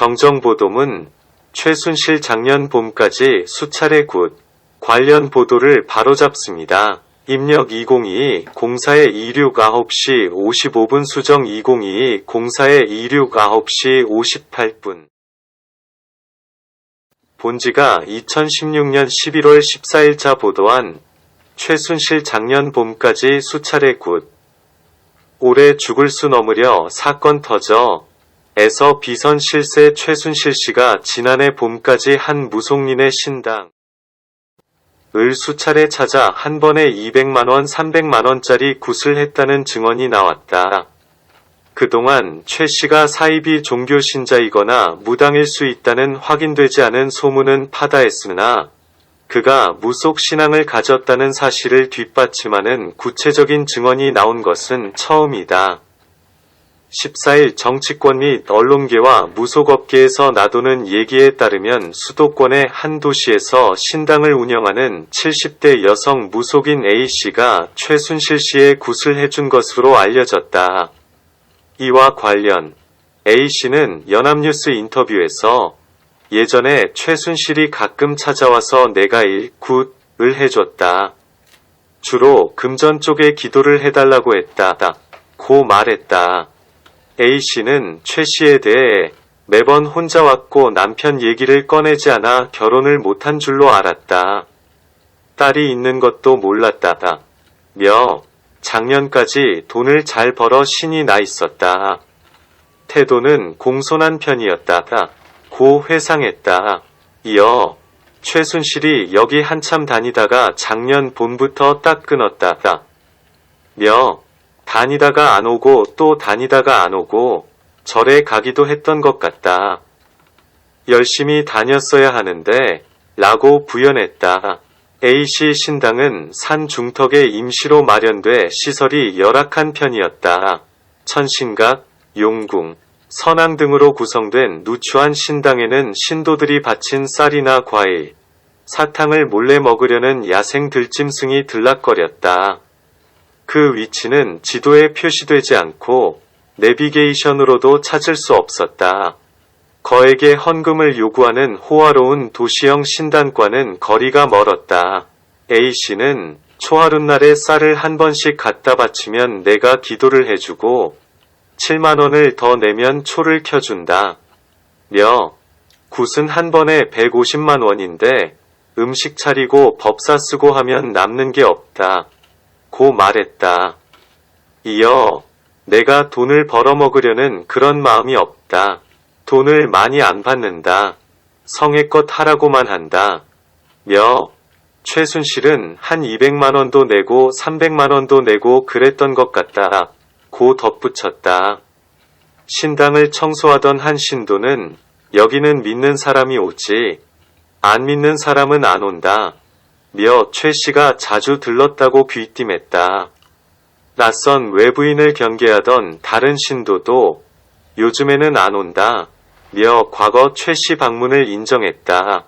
정정보도문 최순실 작년 봄까지 수차례 굿 관련 보도를 바로잡습니다. 입력 2022 공사의 26 9시 55분 수정 2022 공사의 26 9시 58분 본지가 2016년 11월 14일자 보도한 최순실 작년 봄까지 수차례 굿 올해 죽을 수 넘으려 사건 터져 에서 비선 실세 최순실 씨가 지난해 봄까지 한 무속린의 신당 을 수차례 찾아 한 번에 200만원 300만원짜리 굿을 했다는 증언이 나왔다. 그동안 최 씨가 사이비 종교 신자이거나 무당일 수 있다는 확인되지 않은 소문은 파다했으나 그가 무속 신앙을 가졌다는 사실을 뒷받침하는 구체적인 증언이 나온 것은 처음이다. 14일 정치권 및 언론계와 무속업계에서 나도는 얘기에 따르면 수도권의 한 도시에서 신당을 운영하는 70대 여성 무속인 A씨가 최순실 씨의 굿을 해준 것으로 알려졌다. 이와 관련 A씨는 연합뉴스 인터뷰에서 예전에 최순실이 가끔 찾아와서 내가 일 굿을 해줬다. 주로 금전 쪽에 기도를 해달라고 했다. 고 말했다. A씨는 최 씨에 대해 매번 혼자 왔고 남편 얘기를 꺼내지 않아 결혼을 못한 줄로 알았다. 딸이 있는 것도 몰랐다. 며 작년까지 돈을 잘 벌어 신이 나 있었다. 태도는 공손한 편이었다. 고 회상했다. 이어 최순실이 여기 한참 다니다가 작년 봄부터 딱 끊었다. 며 다니다가 안 오고 또 다니다가 안 오고 절에 가기도 했던 것 같다. 열심히 다녔어야 하는데 라고 부연했다. A씨 신당은 산 중턱에 임시로 마련돼 시설이 열악한 편이었다. 천신각, 용궁, 선앙 등으로 구성된 누추한 신당에는 신도들이 바친 쌀이나 과일, 사탕을 몰래 먹으려는 야생 들짐승이 들락거렸다. 그 위치는 지도에 표시되지 않고 내비게이션으로도 찾을 수 없었다. 거액의 헌금을 요구하는 호화로운 도시형 신당과는 거리가 멀었다. A씨는 초하룻날에 쌀을 한 번씩 갖다 바치면 내가 기도를 해주고 7만원을 더 내면 초를 켜준다. 며 굿은 한 번에 150만 원인데 음식 차리고 법사 쓰고 하면 남는 게 없다. 고 말했다. 이어 내가 돈을 벌어먹으려는 그런 마음이 없다. 돈을 많이 안 받는다. 성의껏 하라고만 한다. 며 최순실은 한 200만원도 내고 300만원도 내고 그랬던 것 같다. 고 덧붙였다. 신당을 청소하던 한 신도는 여기는 믿는 사람이 오지. 안 믿는 사람은 안 온다. 며 최 씨가 자주 들렀다고 귀띔했다. 낯선 외부인을 경계하던 다른 신도도 요즘에는 안 온다. 며 과거 최씨 방문을 인정했다.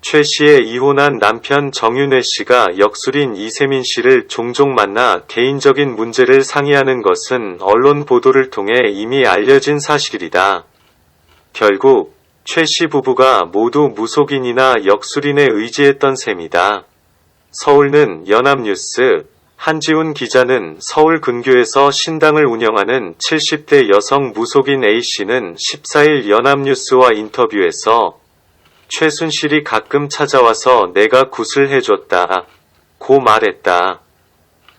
최 씨의 이혼한 남편 정윤회 씨가 역술인 이세민 씨를 종종 만나 개인적인 문제를 상의하는 것은 언론 보도를 통해 이미 알려진 사실이다. 결국 최씨 부부가 모두 무속인이나 역술인에 의지했던 셈이다. 서울는 연합뉴스 한지훈 기자는 서울 근교에서 신당을 운영하는 70대 여성 무속인 A씨는 14일 연합뉴스와 인터뷰에서 최순실이 가끔 찾아와서 내가 굿을 해줬다. 고 말했다.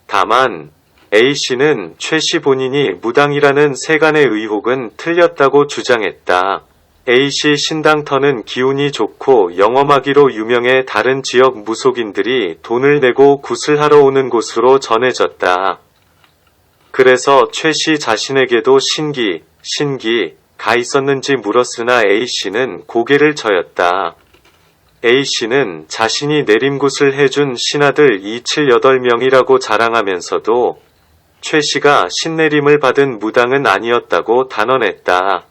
다만 A씨는 최 씨 본인이 무당이라는 세간의 의혹은 틀렸다고 주장했다. A씨 신당터는 기운이 좋고 영험하기로 유명해 다른 지역 무속인들이 돈을 내고 굿을 하러 오는 곳으로 전해졌다. 그래서 최씨 자신에게도 신기, 신기, 가 있었는지 물었으나 A씨는 고개를 저였다. A씨는 자신이 내림굿을 해준 신하들 278명이라고 자랑하면서도 최 씨가 신내림을 받은 무당은 아니었다고 단언했다.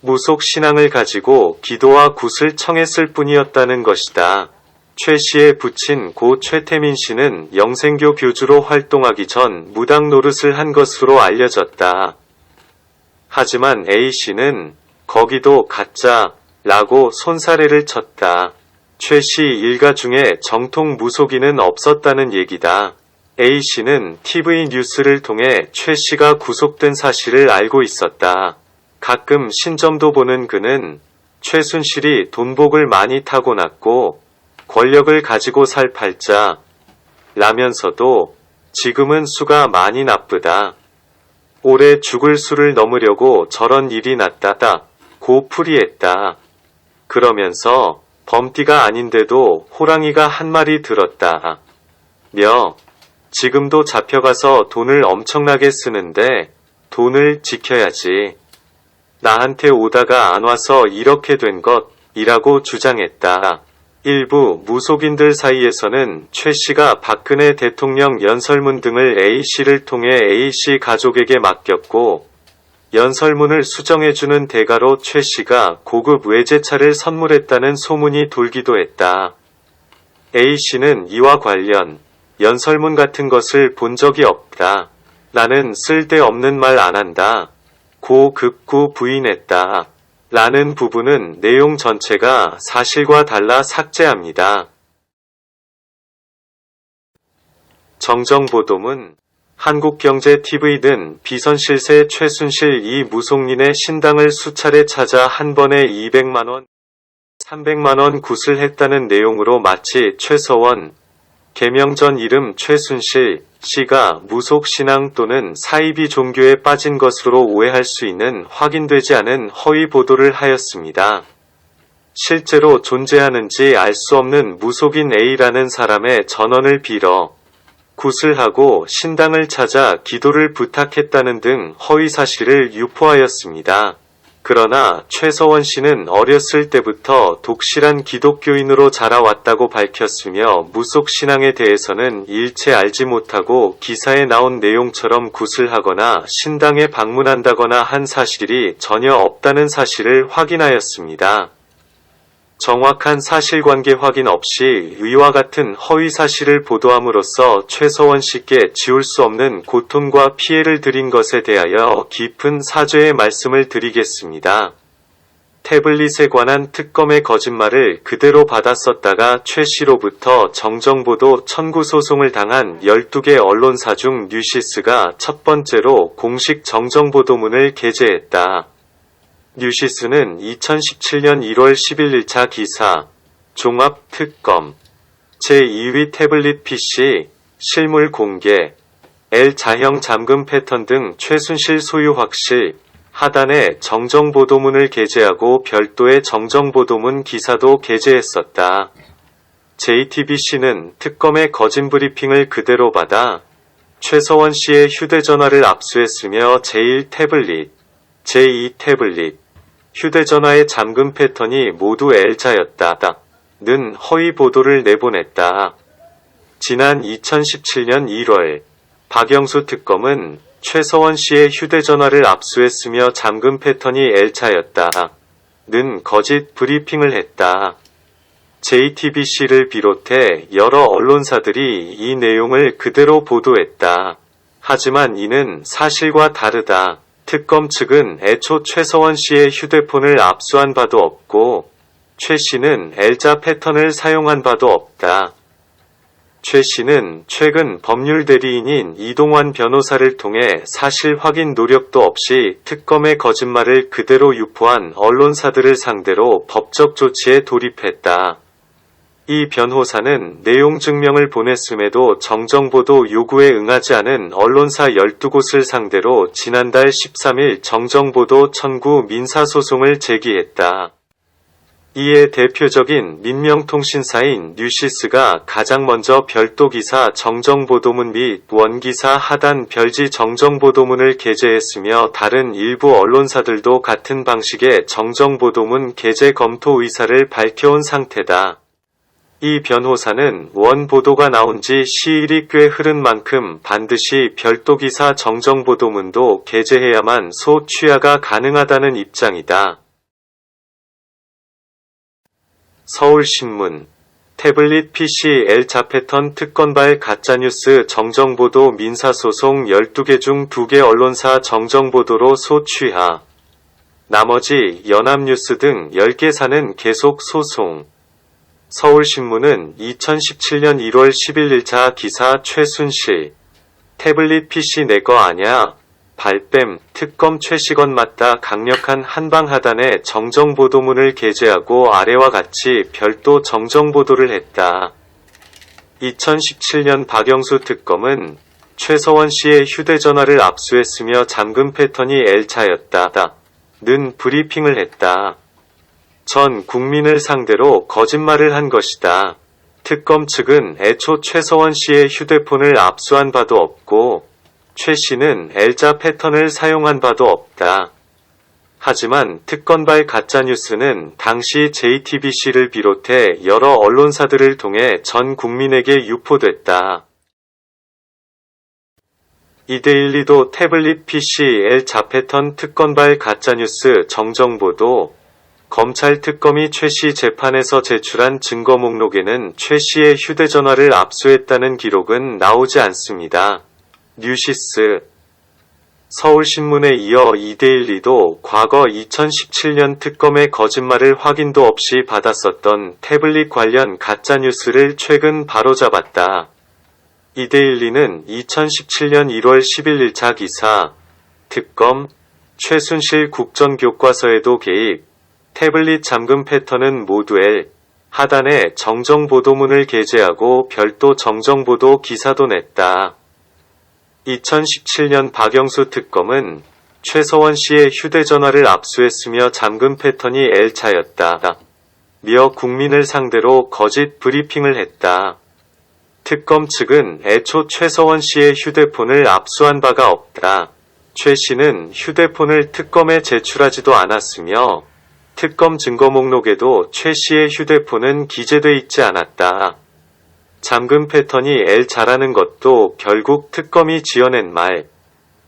무속 신앙을 가지고 기도와 굿을 청했을 뿐이었다는 것이다. 최 씨의 부친 고 최태민 씨는 영생교 교주로 활동하기 전 무당 노릇을 한 것으로 알려졌다. 하지만 A 씨는 거기도 가짜 라고 손사래를 쳤다. 최 씨 일가 중에 정통 무속인은 없었다는 얘기다. A 씨는 TV 뉴스를 통해 최 씨가 구속된 사실을 알고 있었다. 가끔 신점도 보는 그는 최순실이 돈복을 많이 타고났고 권력을 가지고 살 팔자 라면서도 지금은 수가 많이 나쁘다. 올해 죽을 수를 넘으려고 저런 일이 났다다. 고 풀이했다. 그러면서 범띠가 아닌데도 호랑이가 한 마리 들었다. 며 지금도 잡혀가서 돈을 엄청나게 쓰는데 돈을 지켜야지. 나한테 오다가 안 와서 이렇게 된 것이라고 주장했다. 일부 무속인들 사이에서는 최 씨가 박근혜 대통령 연설문 등을 A 씨를 통해 A 씨 가족에게 맡겼고 연설문을 수정해주는 대가로 최 씨가 고급 외제차를 선물했다는 소문이 돌기도 했다. A 씨는 이와 관련 연설문 같은 것을 본 적이 없다. 나는 쓸데없는 말 안 한다. 고 극구 부인했다. 라는 부분은 내용 전체가 사실과 달라 삭제합니다. 정정보도문 한국경제TV는 비선실세 최순실 이 무속인의 신당을 수차례 찾아 한 번에 200만원, 300만원 구슬했다는 내용으로 마치 최서원, 개명 전 이름 최순실 씨가 무속 신앙 또는 사이비 종교에 빠진 것으로 오해할 수 있는 확인되지 않은 허위 보도를 하였습니다. 실제로 존재하는지 알 수 없는 무속인 A라는 사람의 전원을 빌어 구슬하고 신당을 찾아 기도를 부탁했다는 등 허위 사실을 유포하였습니다. 그러나 최서원 씨는 어렸을 때부터 독실한 기독교인으로 자라왔다고 밝혔으며 무속 신앙에 대해서는 일체 알지 못하고 기사에 나온 내용처럼 구슬하거나 신당에 방문한다거나 한 사실이 전혀 없다는 사실을 확인하였습니다. 정확한 사실관계 확인 없이 위와 같은 허위 사실을 보도함으로써 최서원 씨께 지울 수 없는 고통과 피해를 드린 것에 대하여 깊은 사죄의 말씀을 드리겠습니다. 태블릿에 관한 특검의 거짓말을 그대로 받았었다가 최 씨로부터 정정보도 청구 소송을 당한 12개 언론사 중 뉴시스가 첫 번째로 공식 정정보도문을 게재했다. 뉴시스는 2017년 1월 10일 1차 기사 종합 특검 제2위 태블릿 PC 실물 공개 L 자형 잠금 패턴 등 최순실 소유 확실 하단에 정정 보도문을 게재하고 별도의 정정 보도문 기사도 게재했었다. JTBC는 특검의 거짓 브리핑을 그대로 받아 최서원 씨의 휴대전화를 압수했으며 제1 태블릿, 제2 태블릿, 휴대전화의 잠금 패턴이 모두 L자였다. 는 허위 보도를 내보냈다. 지난 2017년 1월 박영수 특검은 최서원 씨의 휴대전화를 압수했으며 잠금 패턴이 L자였다. 는 거짓 브리핑을 했다. JTBC를 비롯해 여러 언론사들이 이 내용을 그대로 보도했다. 하지만 이는 사실과 다르다. 특검 측은 애초 최서원 씨의 휴대폰을 압수한 바도 없고 최 씨는 L자 패턴을 사용한 바도 없다. 최 씨는 최근 법률 대리인인 이동환 변호사를 통해 사실 확인 노력도 없이 특검의 거짓말을 그대로 유포한 언론사들을 상대로 법적 조치에 돌입했다. 이 변호사는 내용 증명을 보냈음에도 정정보도 요구에 응하지 않은 언론사 12곳을 상대로 지난달 13일 정정보도 청구 민사소송을 제기했다. 이에 대표적인 민명통신사인 뉴시스가 가장 먼저 별도 기사 정정보도문 및 원기사 하단 별지 정정보도문을 게재했으며 다른 일부 언론사들도 같은 방식의 정정보도문 게재 검토 의사를 밝혀온 상태다. 이 변호사는 원 보도가 나온 지 시일이 꽤 흐른 만큼 반드시 별도 기사 정정 보도문도 게재해야만 소 취하가 가능하다는 입장이다. 서울신문 태블릿 PC L자 패턴 특건발 가짜뉴스 정정보도 민사소송 12개 중 2개 언론사 정정보도로 소취하 나머지 연합뉴스 등 10개사는 계속 소송. 서울신문은 2017년 1월 10일 1차 기사 최순실. 태블릿 PC 내 거 아냐? 발뺌, 특검 최시건 맞다 강력한 한방하단에 정정보도문을 게재하고 아래와 같이 별도 정정보도를 했다. 2017년 박영수 특검은 최서원 씨의 휴대전화를 압수했으며 잠금 패턴이 L차였다. 는 브리핑을 했다. 전 국민을 상대로 거짓말을 한 것이다. 특검 측은 애초 최서원 씨의 휴대폰을 압수한 바도 없고 최 씨는 L자 패턴을 사용한 바도 없다. 하지만 특검발 가짜뉴스는 당시 JTBC를 비롯해 여러 언론사들을 통해 전 국민에게 유포됐다. 이데일리도 태블릿 PC L 자 패턴 특검발 가짜뉴스 정정보도 검찰 특검이 최 씨 재판에서 제출한 증거 목록에는 최 씨의 휴대전화를 압수했다는 기록은 나오지 않습니다. 뉴시스 서울신문에 이어 이데일리도 과거 2017년 특검의 거짓말을 확인도 없이 받았었던 태블릿 관련 가짜뉴스를 최근 바로잡았다. 이데일리는 2017년 1월 10일 1차 기사, 특검, 최순실 국정교과서에도 개입, 태블릿 잠금 패턴은 모두 L, 하단에 정정보도문을 게재하고 별도 정정보도 기사도 냈다. 2017년 박영수 특검은 최서원 씨의 휴대전화를 압수했으며 잠금 패턴이 L차였다. 며 국민을 상대로 거짓 브리핑을 했다. 특검 측은 애초 최서원 씨의 휴대폰을 압수한 바가 없다. 최 씨는 휴대폰을 특검에 제출하지도 않았으며 특검 증거 목록에도 최 씨의 휴대폰은 기재돼 있지 않았다. 잠금 패턴이 L자라는 것도 결국 특검이 지어낸 말.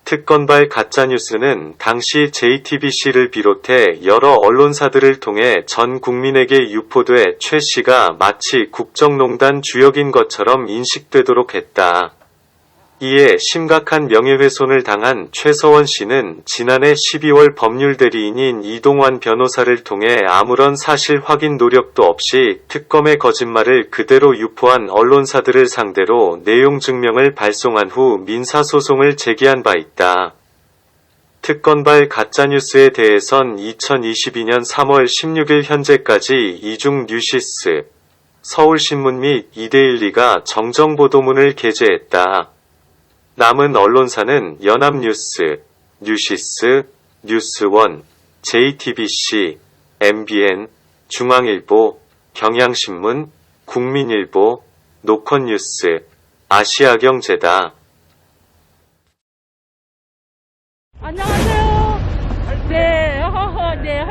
특검발 가짜뉴스는 당시 JTBC를 비롯해 여러 언론사들을 통해 전 국민에게 유포돼 최 씨가 마치 국정농단 주역인 것처럼 인식되도록 했다. 이에 심각한 명예훼손을 당한 최서원 씨는 지난해 12월 법률 대리인인 이동환 변호사를 통해 아무런 사실 확인 노력도 없이 특검의 거짓말을 그대로 유포한 언론사들을 상대로 내용 증명을 발송한 후 민사소송을 제기한 바 있다. 특검발 가짜뉴스에 대해선 2022년 3월 16일 현재까지 이중 뉴시스, 서울신문 및 이데일리가 정정보도문을 게재했다. 남은 언론사는 연합뉴스, 뉴시스, 뉴스원, JTBC, MBN, 중앙일보, 경향신문, 국민일보, 노컷뉴스, 아시아경제다. 안녕하세요. 네, 네,